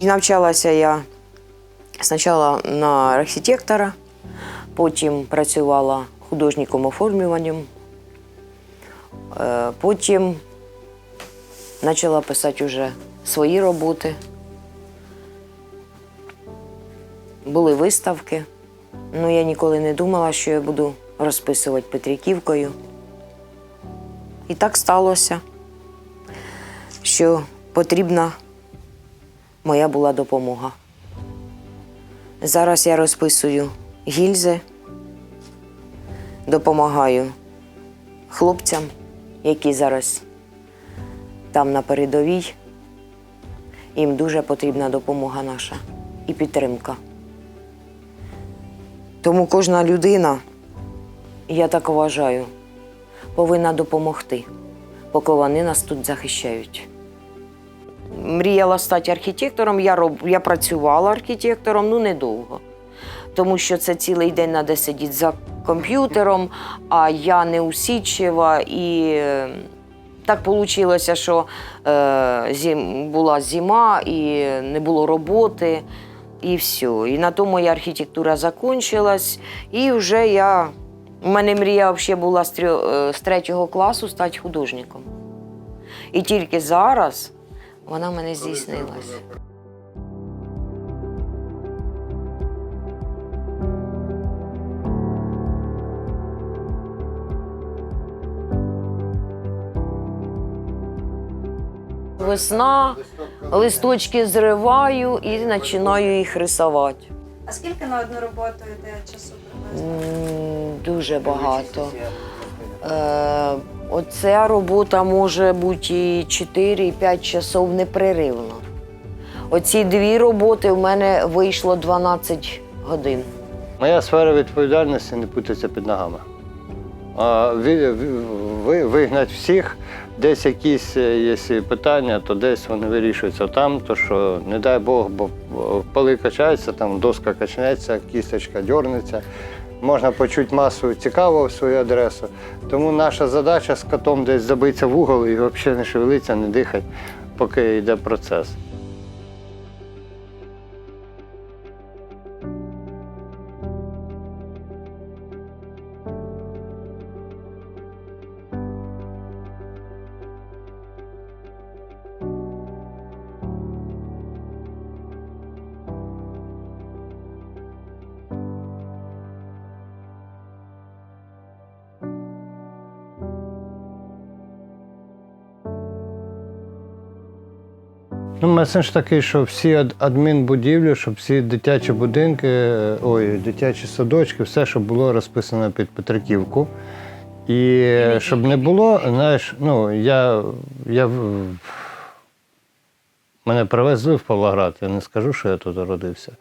Навчалася я спочатку на архітектора, потім працювала художником оформлюванням, Е, потім почала писати вже свої роботи. Були виставки. Ну, я ніколи не думала, що я буду розписувати Петриківкою. І так сталося, що потрібна моя була допомога. Зараз я розписую гільзи, допомагаю хлопцям, які зараз там на передовій. Їм дуже потрібна допомога наша і підтримка. Тому кожна людина, я так вважаю, повинна допомогти, поки вони нас тут захищають. Мріяла стати архітектором, я, роб... я працювала архітектором, ну недовго. Тому що це цілий день треба сидіти за комп'ютером, а я не усічива. І е, так вийшло, що е, зим... була зима і не було роботи, і все. І на тому моя архітектура закінчилась, і вже я. У мене мрія взагалі була з, е, третього класу стати художником. І тільки зараз вона в мене здійснилась. Весна, листочки зриваю і починаю їх рисувати. А скільки на одну роботу йде часу приблизно? Дуже багато. Оця робота може бути і 4-5 часов непреривно. Оці дві роботи в мене вийшло 12 годин. Моя сфера відповідальності не путається під ногами. А ви, ви, вигнати всіх, десь якісь е, є питання, то десь вони вирішуються там, то що, не дай Бог, бо поли качаються, там доска качнеться, кісточка дернеться. Можна почути масу цікавого в свою адресу. Тому наша задача з котом десь забитися в угол і взагалі не шевелитися, не дихати, поки йде процес. Ну, меседж такий, що всі адмінбудівлі, щоб всі дитячі будинки, е, ой, дитячі садочки, все, щоб було розписано під Петриківку. І е, щоб не було, знаєш, ну, я, я мене привезли в Павлоград, я не скажу, що я тут родився.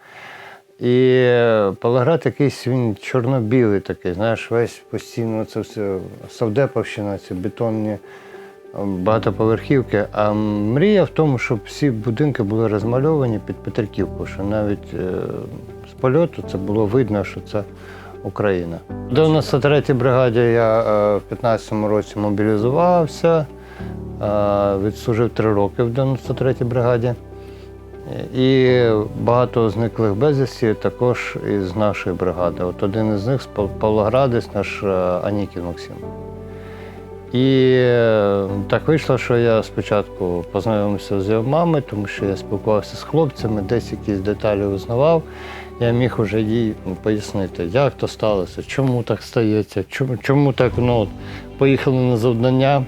І е, Павлоград якийсь він чорно-білий такий, знаєш, весь постійно це все Савдеповщина, ці бетонні багатоповерхівки. А мрія в тому, щоб всі будинки були розмальовані під Петриківку, що навіть е, з польоту це було видно, що це Україна. В 93-й бригаді я е, в 15-му році мобілізувався, е, відслужив три роки в 93-й бригаді. І багато зниклих безвісті також із нашої бригади. От один із них з Пав- Павлоградець, наш Анікін Максим. І е, так вийшло, що я спочатку познайомився з його мамою, тому що я спілкувався з хлопцями, десь якісь деталі узнавав. Я міг уже їй пояснити, як то сталося, чому так стається, чому, чому так ну, поїхали на завдання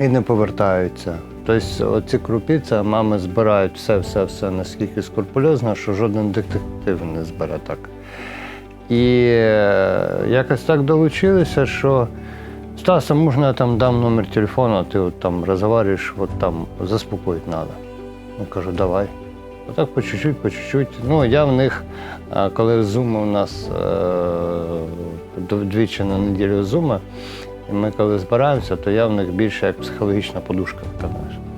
і не повертаються. Тобто оці крупі, це мами збирають все-все-все наскільки скрупульозно, що жоден детектив не збере так. І е, якось так долучилися, що Стаса, можна я там дам номер телефону, а ти от там разговариваешь, вот там заспокоїти треба. Я кажу, давай. Отак по чуть-чуть, по чуть-чуть. Ну, я в них, коли зуми у нас е, двічі на неділю зуми, і ми коли збираємося, то я в них більше як психологічна подушка, така знаєш.